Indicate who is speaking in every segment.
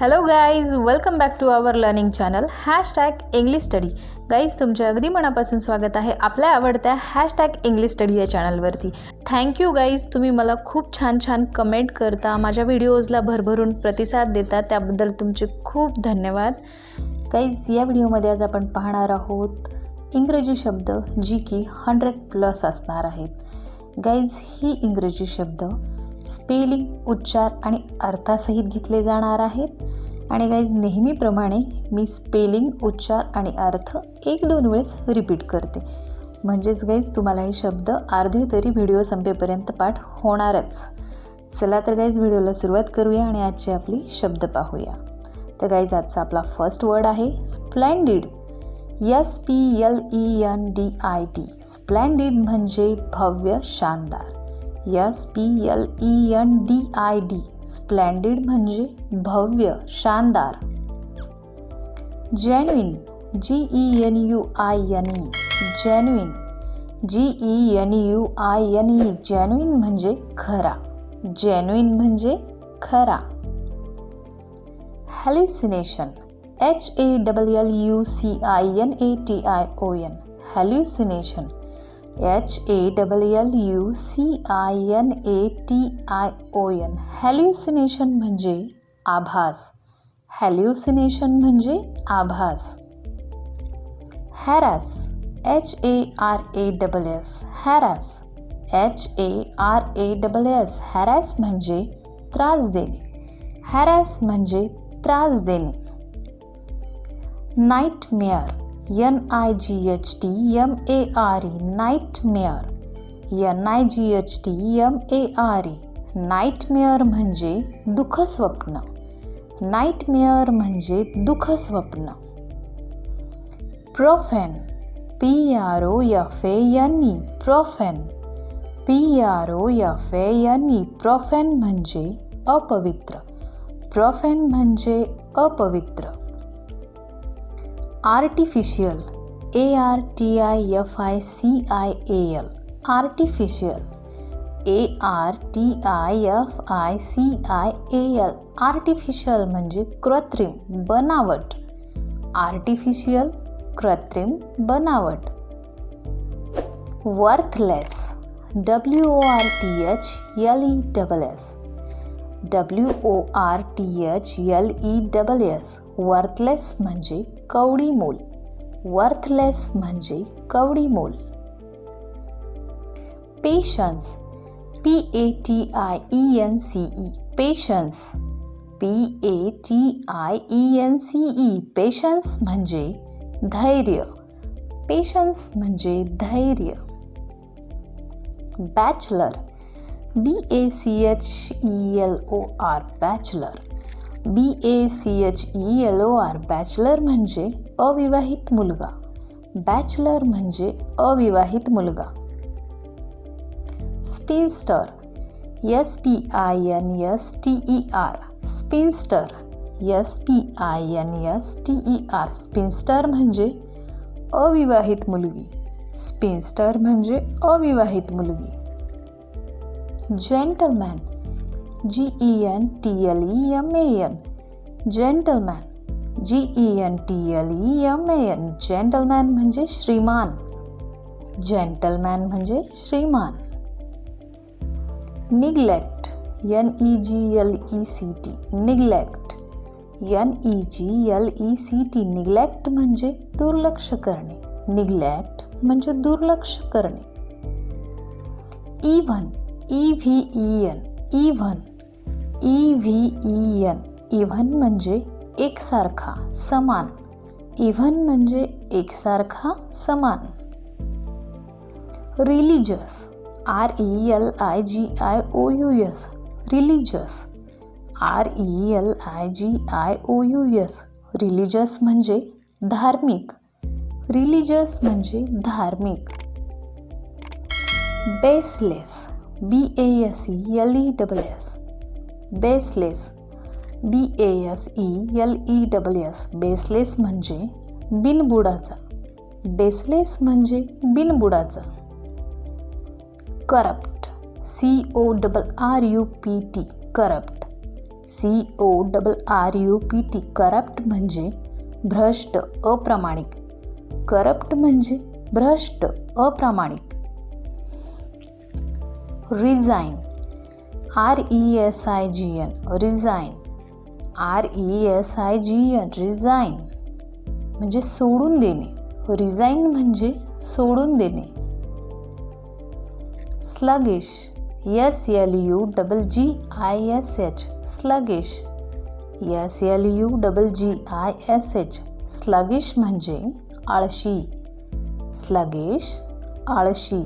Speaker 1: Hello guys welcome back to our learning channel hashtag English study guys तुमच्या अगदी मनापासून स्वागत आहे आपल्या आवडत्या हॅशटॅग इंग्लिश स्टडी या चॅनलवरती थँक्यू गाईज तुम्ही मला खूप छान छान कमेंट करता माझ्या व्हिडिओजला भरभरून प्रतिसाद देता त्याबद्दल तुमचे खूप धन्यवाद. गाईज या व्हिडिओमध्ये आज आपण पाहणार आहोत इंग्रजी शब्द जी की हंड्रेड प्लस असणार आहेत. गाईज ही इंग्रजी शब्द स्पेलिंग उच्चार आणि अर्थासहित घेतले जाणार आहेत. आणि गाईज नेहमीप्रमाणे मी स्पेलिंग उच्चार आणि अर्थ एक दोन वेळेस रिपीट करते. म्हणजेच गाईज तुम्हाला हे शब्द अर्धे तरी व्हिडिओ संपेपर्यंत पाठ होणारच. चला तर गाईज व्हिडिओला सुरुवात करूया आणि आजची आपली शब्द पाहूया. तर गाईज आजचा आपला फर्स्ट वर्ड आहे splendid S P L E N D I T splendid म्हणजे भव्य शानदार. S P L E N D I D splendid म्हणजे भव्य शानदार genuine G E N U I N E genuine G E N U I N E genuine म्हणजे खरा genuine म्हणजे खरा hallucination H A double L U C I N A T I O N hallucination H A double L U C I N A T I O N hallucination म्हणजे आभास. Hallucination म्हणजे आभास. Harass H A R A double S harass H A R A double S harass म्हणजे त्रास देणे. Harass म्हणजे त्रास देणे. Nightmare N I G H T M A R E nightmare N I G H T M A R E nightmare म्हणजे दुःखस्वप्न. Nightmare म्हणजे दुःखस्वप्न. Profane P R O F A N E profane P R O F A N E profane म्हणजे अपवित्र. Profane म्हणजे अपवित्र. Artificial A R T I F I C I A L artificial A R T I F I C I A L artificial म्हणजे कृत्रिम, बनावट. Artificial कृत्रिम, बनावट. Worthless W O R T H L E double S W O R T H L E double S worthless म्हणजे कवडी मोल. Worthless म्हणजे कवडी मोल. Patience P A T I E N C E patience P A T I E N C E patience म्हणजे धैर्य. Patience म्हणजे धैर्य. Bachelor B A C H E L O R bachelor B A C H E L O R bachelor म्हणजे अविवाहित मुलगा. Bachelor म्हणजे अविवाहित मुलगा. Spinster S P I N S T E R spinster S P I N S T E R spinster म्हणजे अविवाहित मुलगी. Spinster म्हणजे अविवाहित मुलगी. Gentleman L E M A N gentleman म्हणजे श्रीमान. जेंटलमॅन म्हणजे श्रीमान. G L E C T neglect म्हणजे दुर्लक्ष करणे. निग्लेक्ट म्हणजे दुर्लक्ष करणे. E N even E V E N even म्हणजे एकसारखा, समान. इव्हन म्हणजे एकसारखा, समान. Religious R E L I G I O U S religious R E L I G I O U S religious म्हणजे धार्मिक. रिलिजियस म्हणजे धार्मिक. Baseless B A S E L E double S baseless B A S E L E double S baseless म्हणजे बिनबुडाचा. Baseless म्हणजे बिनबुडाचा. Corrupt C O double R U P T corrupt. C O double R U P T corrupt म्हणजे भ्रष्ट अप्रामाणिक. Corrupt म्हणजे भ्रष्ट अप्रामाणिक. Resign R E S I G N resign R E S I G N resign म्हणजे सोडून देणे. Resign म्हणजे सोडून देणे. Sluggish S L U double G I S H sluggish S L U double G I S H sluggish म्हणजे आळशी. Sluggish आळशी.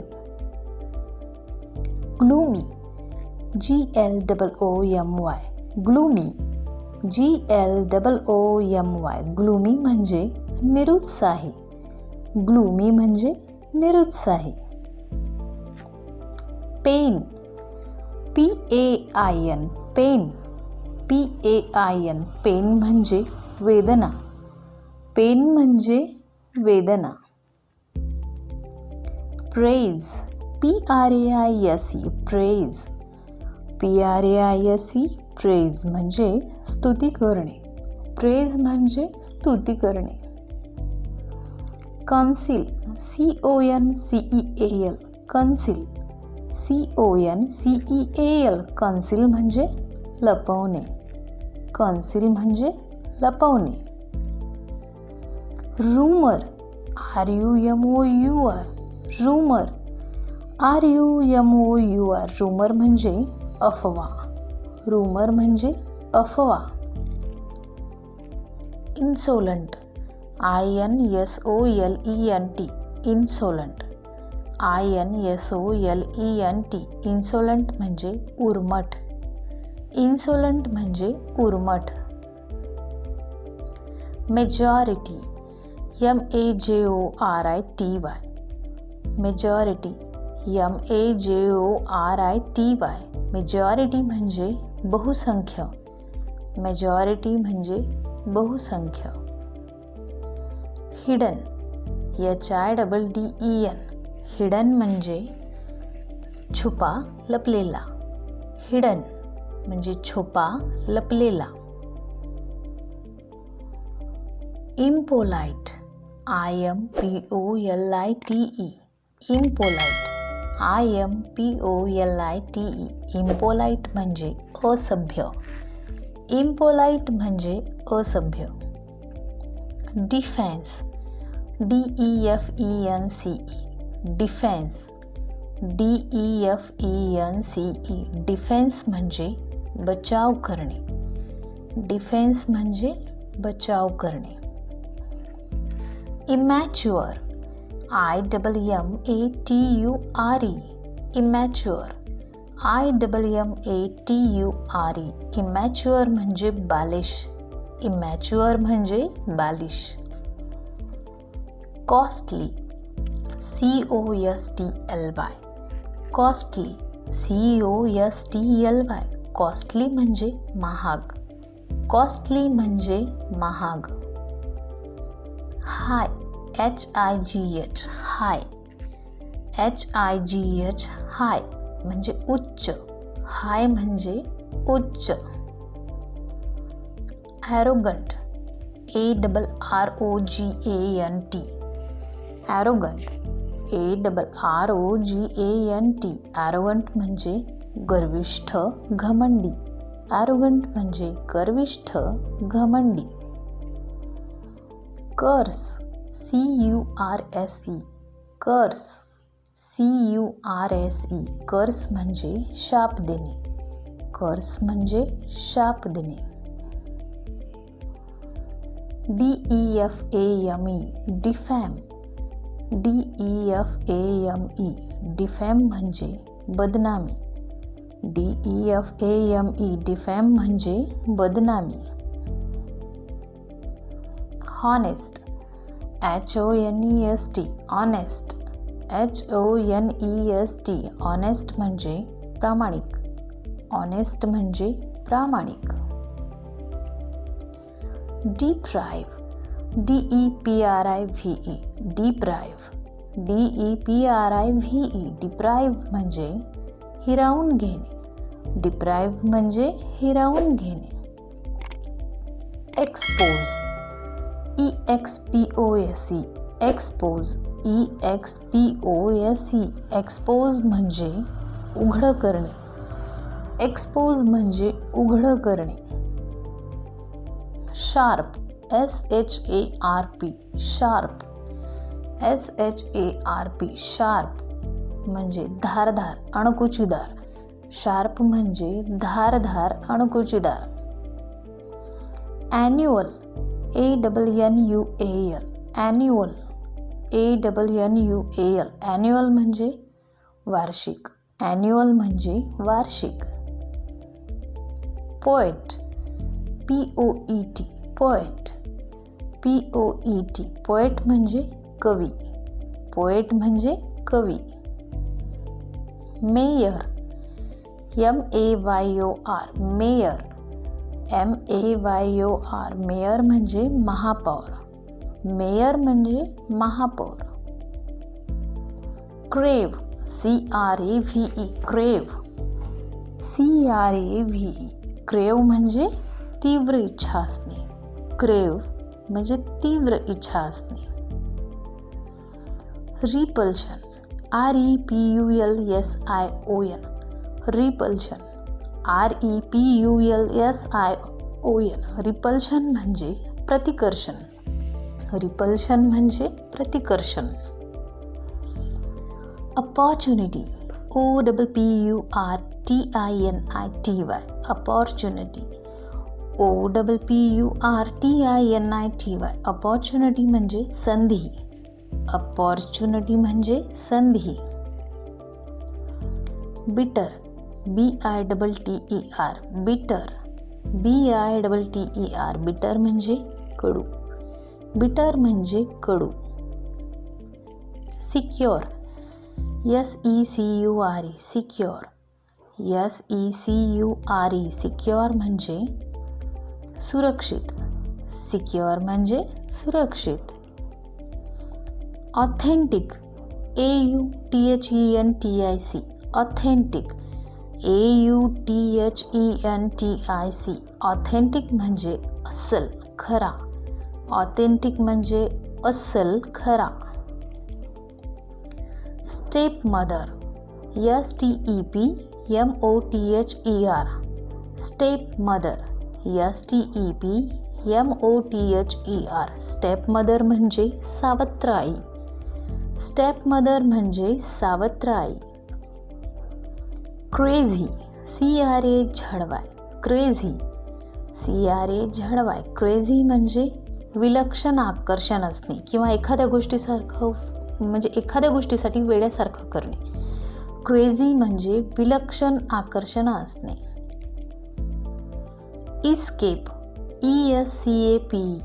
Speaker 1: Gloomy G L double O M Y gloomy G L double O M Y gloomy म्हणजे निरुत्साही. Gloomy म्हणजे निरुत्साही. Pain P A I N pain P A I N pain म्हणजे वेदना. Pain म्हणजे वेदना. Praise P R A I S E praise P R A I S E praise म्हणजे स्तुती करणे. प्रेज म्हणजे स्तुती करणे. Conceal C O N C E A L conceal C O N C E A L conceal म्हणजे लपवणे. Conceal म्हणजे लपवणे. Rumour R U M O U R rumour R U M O U R rumour म्हणजे अफवा. Rumour म्हणजे अफवा. Insolent I N S O L E N T insolent I N S O L E N T insolent म्हणजे उर्मट. Insolent म्हणजे उर्मट. Majority M A J O R I T Y majority M A J O R I T Y majority म्हणजे बहुसंख्य. Majority म्हणजे बहुसंख्य. Hidden H I double D E N hidden म्हणजे छुपा, लपलेला. हिडन म्हणजे छुपा, लपलेला. Impolite I M P O L I T E impolite I M P O L I T E impolite म्हणजे असभ्य. इम्पोलाइट म्हणजे असभ्य. Defence D E F E N C E defence D E F E N C E defence म्हणजे बचाव करणे. Defence म्हणजे बचाव करणे. Immature I double M A T U R E immature I double M A T U R E immature म्हणजे बालिश. Immature म्हणजे बालिश. Costly C O S T L Y costly C O S T L Y costly म्हणजे महाग. Costly म्हणजे महाग. High H I G H high H I G H high म्हणजे उच्च. High म्हणजे उच्च. Arrogant A double R O G A N T arrogant A double R O G A N T arrogant म्हणजे गर्विष्ठ, घमंडी. Arrogant म्हणजे गर्विष्ठ, घमंडी. Curse C U R S E curse C U R S E curse म्हणजे शाप देणे. Curse म्हणजे शाप देणे. D E F A M E defame D E F A M E defame म्हणजे बदनामी. D E F A M E defame म्हणजे बदनामी. Honest H O N E S T honest H O N E S T honest म्हणजे प्रामाणिक. Honest म्हणजे प्रामाणिक. Deprive D E P R I V E deprive D E P R I V E deprive म्हणजे हिरावून घेणे. Deprive म्हणजे हिरावून घेणे. Expose E X P O S E expose E X P O S E expose म्हणजे उघडं करणे. Expose म्हणजे उघडं करणे. Sharp S H A R P sharp S H A R P sharp म्हणजे धारधार, अणकुचीदार. शार्प म्हणजे धारधार, अणकुचीदार. Annual A double N U A L annual A double N U A L annual म्हणजे वार्षिक. ॲन्युअल म्हणजे वार्षिक. Poet P O E T poet P O E T poet म्हणजे कवी. पोएट म्हणजे कवी. Mayor M A Y O R mayor M A Y O R mayor म्हणजे महापौर. मेयर म्हणजे महापौर. Crave C R A V E crave C R A V E crave म्हणजे तीव्र इच्छा असणे क्रेव म्हणजे तीव्र इच्छा असणे repulsion R E P U L S I O N repulsion R E P U L S I O N repulsion म्हणजे प्रतिकर्षण. रिपल्शन म्हणजे प्रतिकर्षण. Opportunity O double P U R T I N I T Y opportunity O double P U R T I N I T Y opportunity म्हणजे संधी. Opportunity म्हणजे संधी. Bitter B I double T E R bitter B I double T E R bitter म्हणजे कडू. Bitter म्हणजे कडू. Secure S E C U R E secure S E C U R E secure म्हणजे सुरक्षित. Secure म्हणजे सुरक्षित. Authentic A U T H E N T I C authentic A U T H E N T I C authentic म्हणजे अस्सल खरा. Authentic म्हणजे अस्सल खरा. Stepmother S T E P M O T H E R stepmother S T E P M O T H E R stepmother म्हणजे सावत्र आई. Step mother म्हणजे सावत्र आई. Crazy C R A Z Y crazy C R A Z Y. Crazy म्हणजे विलक्षण आकर्षण असणे किंवा एखाद्या गोष्टीसारखं म्हणजे एखाद्या गोष्टीसाठी वेड्यासारखं करणे. क्रेझी म्हणजे विलक्षण आकर्षण असणे escape E S C A P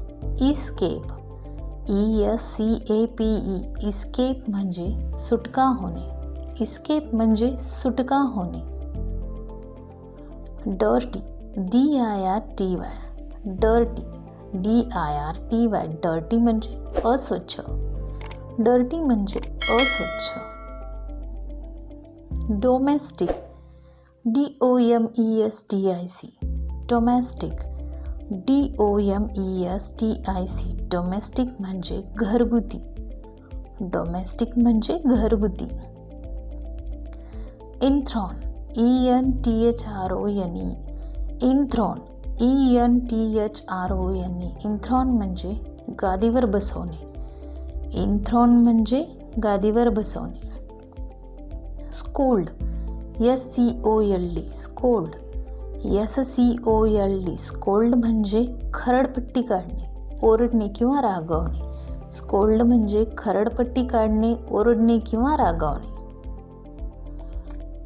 Speaker 1: escape E S C A P E. Escape म्हणजे सुटका होणे. इस्केप म्हणजे सुटका होणे. Dirty D I R T Y dirty D I R T Y dirty म्हणजे अस्वच्छ. डर्टी म्हणजे अस्वच्छ. Domestic D O M E S T I C domestic D O M E S T I C domestic म्हणजे घरगुती. Domestic म्हणजे घरगुती. Enthrone E N T H R O N E enthrone E N T H R O N E enthrone म्हणजे गादीवर बसवणे. Enthrone म्हणजे गादीवर बसवणे. Scold S C O L D scold S C O L D scold म्हणजे खरडपट्टी काढणे, ओरडणे किंवा रागवणे. स्कोल्ड म्हणजे खरडपट्टी काढणे, ओरडणे किंवा रागवणे.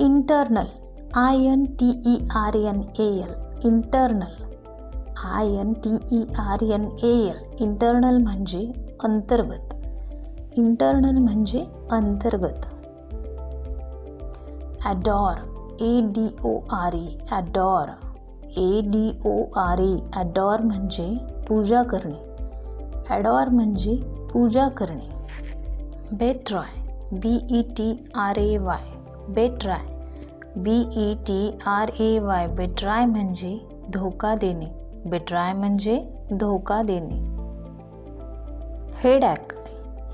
Speaker 1: Internal I N T E R N A L internal I N T E R N A L internal म्हणजे अंतर्गत. इंटरनल म्हणजे अंतर्गत. Adore A D O R E adore A D O R E adore म्हणजे पूजा करणे. Adore म्हणजे पूजा करणे. Betray B E T R A Y betray B E T R A Y betray म्हणजे धोका देणे. बेट्राय म्हणजे धोका देणे. Headache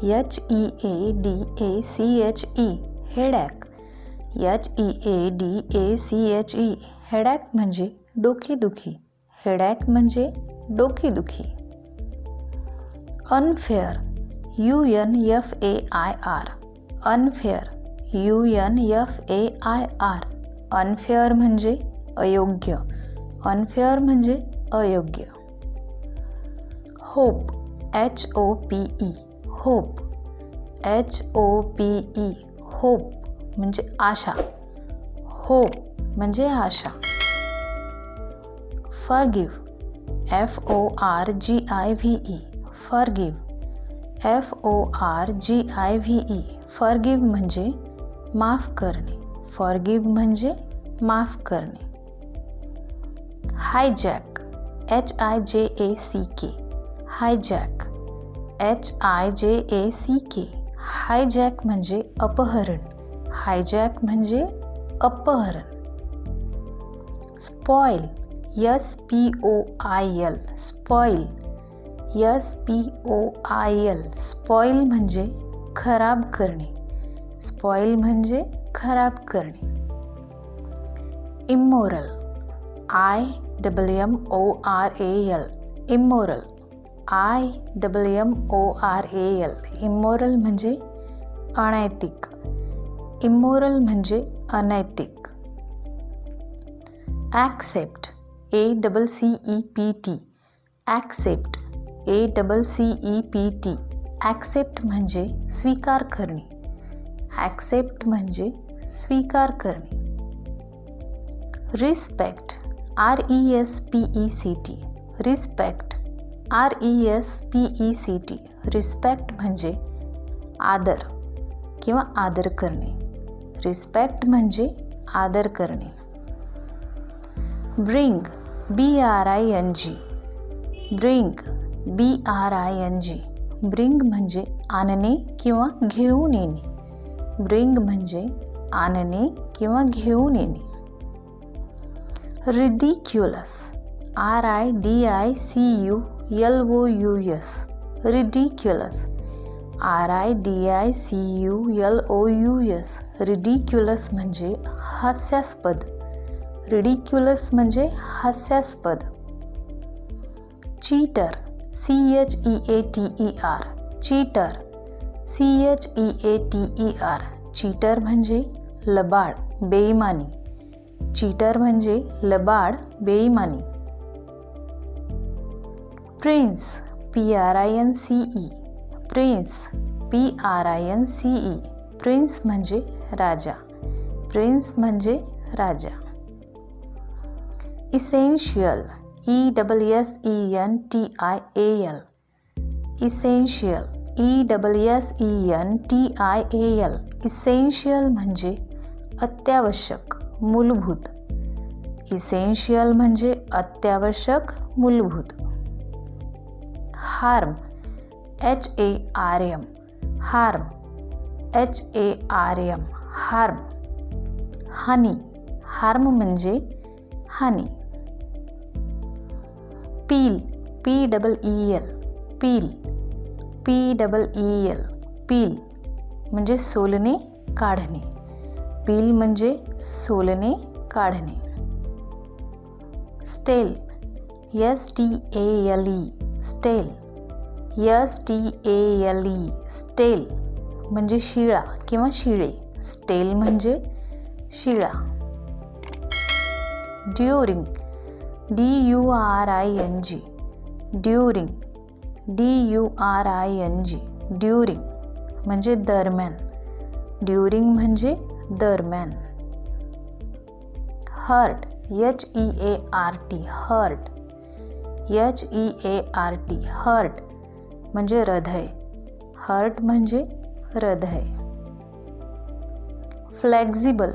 Speaker 1: H E A D A C H E headache H E A D A C H E headache म्हणजे डोकेदुखी. Headache म्हणजे डोकेदुखी. Unfair U N F A I R unfair U N F A I R unfair म्हणजे अयोग्य. Unfair म्हणजे अयोग्य. Hope H O P E hope H O P E hope म्हणजे आशा. होप म्हणजे आशा. Forgive F O R G I V E forgive F O R G I V E forgive म्हणजे माफ़ करणे फॉरगिव्ह म्हणजे माफ़ करणे हायजॅक एच आय जे ए सी के हायजॅक एच आय जे ए सी के हायजॅक म्हणजे अपहरण। हायजॅक म्हणजे अपहरण। Spoil S P O I L spoil S P O I L spoil म्हणजे खराब करणे। स्पॉईल म्हणजे खराब करणे. Immoral I double M O R A L immoral I double M O R A L immoral म्हणजे अनैतिक. Immoral म्हणजे अनैतिक. Accept A double C E P T accept A double C E P T accept म्हणजे स्वीकार करणे. Accept म्हणजे स्वीकार करणे. Respect R E S P E C T respect R E S P E C T respect म्हणजे आदर किंवा आदर करणे. रिस्पेक्ट म्हणजे आदर करणे. Bring B R I N G bring B R I N G bring म्हणजे आणणे किंवा घेऊन येणे. ब्रिंग म्हणजे आणणे किंवा घेऊन येणे. Ridiculous R I D I C U L O U S ridiculous R I D I C U L O U S ridiculous म्हणजे हास्यास्पद. रिडिक्युलस म्हणजे हास्यास्पद. Cheater C H E A T E R cheater C H E A T E R cheater म्हणजे लबाड, बेईमानी. Cheater म्हणजे लबाड, बेईमानी. Prince P R I N C E prince P R I N C E prince म्हणजे राजा. Prince म्हणजे राजा. Essential E double S E N T I A L essential E double S E N T I A L essential म्हणजे अत्यावश्यक, मूलभूत. Essential म्हणजे अत्यावश्यक, मूलभूत. Harm H A R M harm H A R M harm honey harm म्हणजे हानी peel P double E L peel P double E L peel म्हणजे सोलणे, काढणे. पील म्हणजे सोलणे, काढणे. Stale S T A L E stale. S T A L E stale म्हणजे शिळा किंवा शिळे. स्टेल म्हणजे शिळा. During D U R I N G during D U R I N G during म्हणजे दरम्यान. ड्युरिंग म्हणजे दरम्यान. Heart H E A R T heart H E A R T heart म्हणजे हृदय. हर्ट म्हणजे हृदय. Flexible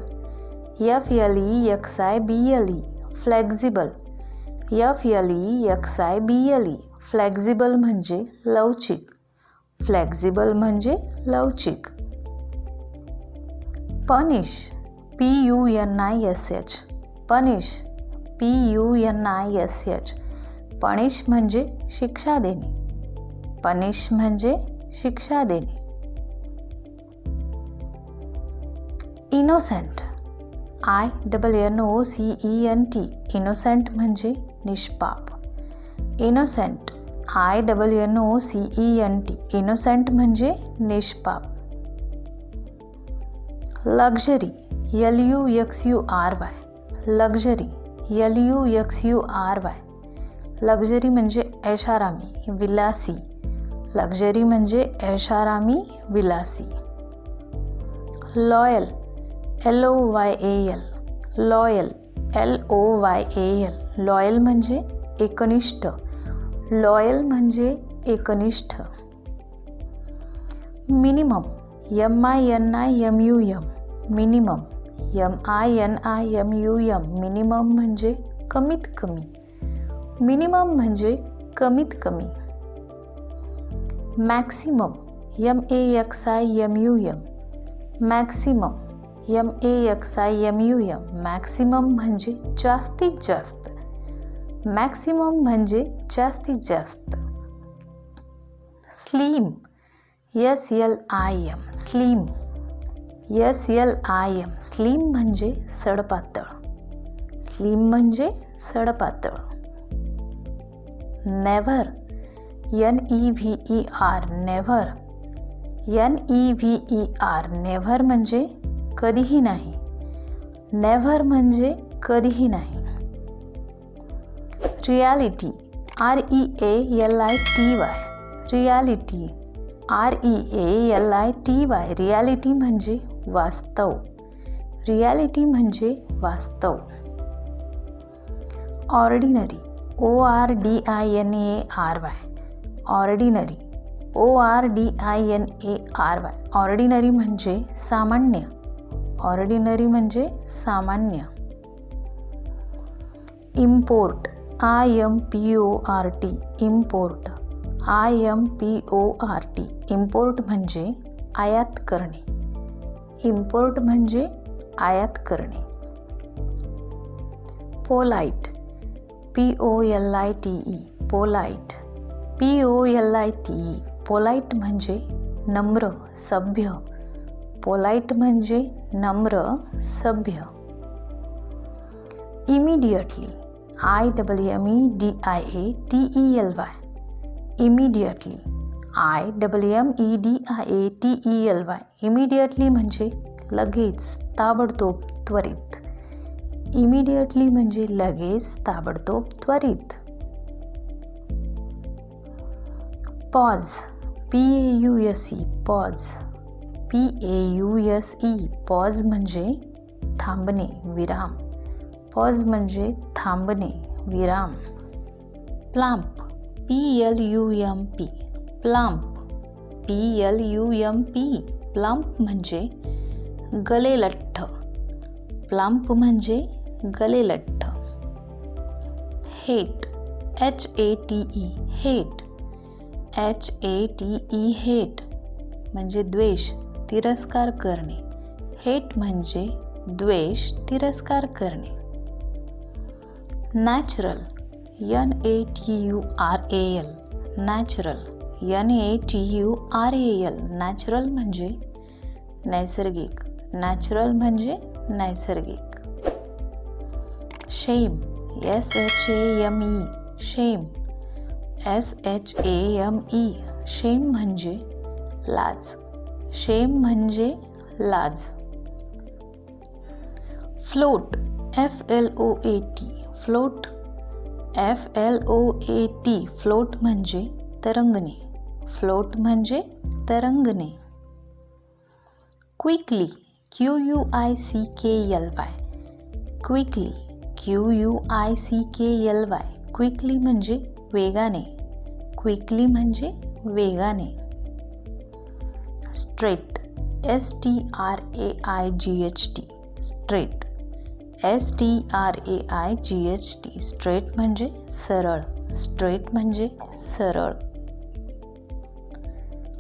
Speaker 1: F L E X I B L E flexible F L E X I B L E flexible म्हणजे लवचिक. Flexible म्हणजे लवचिक. Punish, P U N I S H. Punish, P U N I S H. Punish म्हणजे शिक्षा देणे. Punish म्हणजे शिक्षा देणे. Innocent, I double N O C E N T. Innocent म्हणजे निष्पाप. Innocent I double N O C E N T innocent म्हणजे निष्पाप. Luxury L U X U R Y luxury L U X U R Y luxury म्हणजे ऐशारामी विलासी. Luxury म्हणजे ऐशारामी विलासी. Loyal L O Y A L loyal L O Y A L loyal म्हणजे एकनिष्ठ loyal म्हणजे एकनिष्ठ. Minimum, M I N I M U M. Minimum, M I N I M U M. Minimum म्हणजे कमीत कमी. Minimum म्हणजे कमीत कमी. Maximum, M A X I M U M. Maximum, M A X I M U M. Maximum म्हणजे जास्तीत जास्त. Maximum म्हणजे जास्तीत जास्त. Slim. S L I M slim. S L I M slim म्हणजे सडपातळ. स्लीम म्हणजे सडपातळ. Never N E V E R never N E V E R never म्हणजे कधीही नाही. नेव्हर म्हणजे कधीही नाही. Reality R E A L I T Y reality R E A L I T Y reality म्हणजे वास्तव. Reality म्हणजे वास्तव. Ordinary O R D I N A R Y ordinary O R D I N A R Y ordinary म्हणजे सामान्य. Ordinary म्हणजे सामान्य. Import I M P O R T import I M P O R T import म्हणजे आयात करणे. Import म्हणजे आयात करणे. Polite P O L I T E polite P O L I T E polite म्हणजे नम्र, सभ्य. Polite म्हणजे नम्र, सभ्य. Immediately I double M E D I A T E L Y immediately I double M E D I A T E L Y immediately म्हणजे लगेच ताबडतोब त्वरित. इमिडियटली म्हणजे लगेच ताबडतोब त्वरित. Pause P A U S E pause P A U S E pause म्हणजे थांबणे, विराम. पॉज म्हणजे थांबणे, विराम. Plump P L U M P plump P L U M P plump म्हणजे गलेलठ्ठ. प्लाम्प म्हणजे गलेलठ्ठ. Hate H A T E hate H A T E hate म्हणजे द्वेष, तिरस्कार करणे. हेट म्हणजे द्वेष, तिरस्कार करणे. Natural N A T U R A L natural N A T U R A L natural म्हणजे नैसर्गिक. नॅचरल म्हणजे नैसर्गिक. Shame S H A M E shame S H A M E shame म्हणजे लाज. Shame म्हणजे लाज. Float F L O A T float F L O A T float म्हणजे तरंगणे. फ्लोट म्हणजे तरंगणे. Quickly Q U I C K L Y quickly Q U I C K L Y quickly म्हणजे वेगाने. Quickly म्हणजे वेगाने. Straight S T R A I G H T straight. S T R A I G H T straight म्हणजे सरळ. Straight म्हणजे सरळ.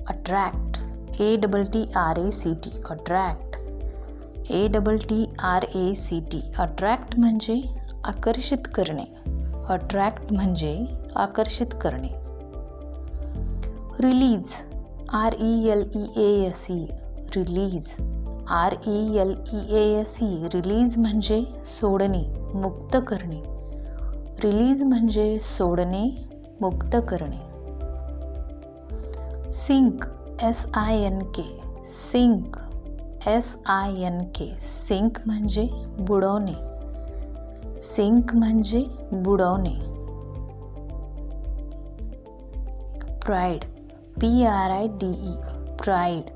Speaker 1: Attract A double T R A C T attract A double T R A C T attract म्हणजे आकर्षित करणे. Attract म्हणजे आकर्षित करणे. Release R E L E A S E release R E L E A S E release म्हणजे सोडणे, मुक्त करणे. रिलीज़ म्हणजे सोडणे, मुक्त करणे. Sink S I N K sink S I N K sink म्हणजे बुडवणे. सिंक म्हणजे बुडवणे. Pride P R I D E pride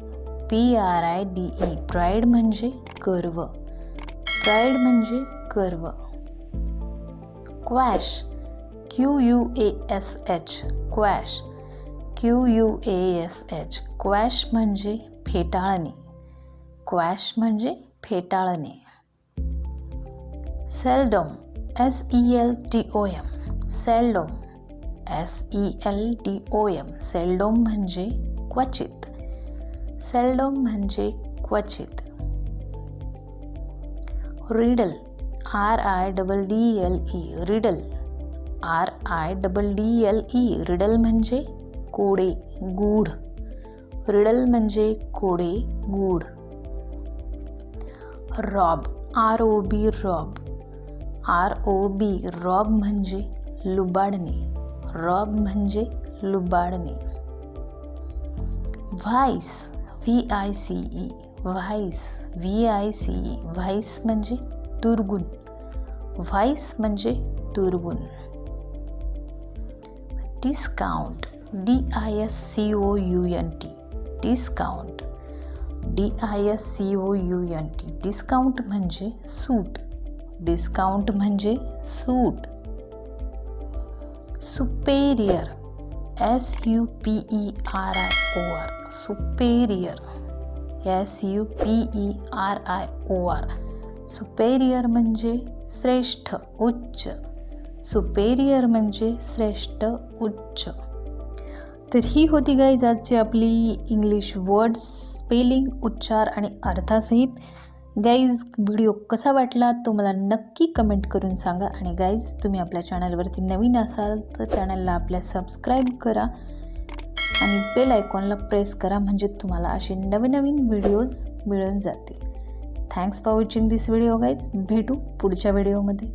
Speaker 1: P R I D E pride म्हणजे गर्व. प्राईड म्हणजे गर्व. Quash Q U A S H quash Q U A S H quash म्हणजे फेटाळणे. Quash म्हणजे फेटाळणे. Seldom S E L T O M seldom S E L T O M seldom म्हणजे क्वचित. Seldom म्हणजे क्वचित. Riddle R I double D L E riddle R I double D L E riddle म्हणजे कोडे, गूढ. Riddle म्हणजे कोडे, गूढ. Rob R O B rob R O B rob म्हणजे लुबाडणे. रॉब म्हणजे लुबाडणे. Vice V I C E vice V I C E vice म्हणजे दुर्गुण. व्हाईस म्हणजे दुर्गुण. Discount D I S C O U N T discount D I S C O U N T discount म्हणजे सूट. Discount म्हणजे suit. Superior S U P E R I O R superior S U P E R I O R superior म्हणजे श्रेष्ठ उच्च. Superior म्हणजे श्रेष्ठ उच्च. तर ही होती गाईज आजची आपली इंग्लिश वर्ड्स स्पेलिंग उच्चार आणि अर्थासहित. गाईज व्हिडिओ कसा वाटला तो मला नक्की कमेंट करून सांगा. आणि गाईज तुम्ही आपल्या चॅनलवरती नवीन असाल तर चॅनलला आपल्या सबस्क्राईब करा. आणि बेल आयकॉनला प्रेस करा म्हणजे तुम्हाला असे नवीन नवीन व्हिडिओज मिळून जातील. Thanks for watching this video guys भेटू पुढच्या व्हिडिओमध्ये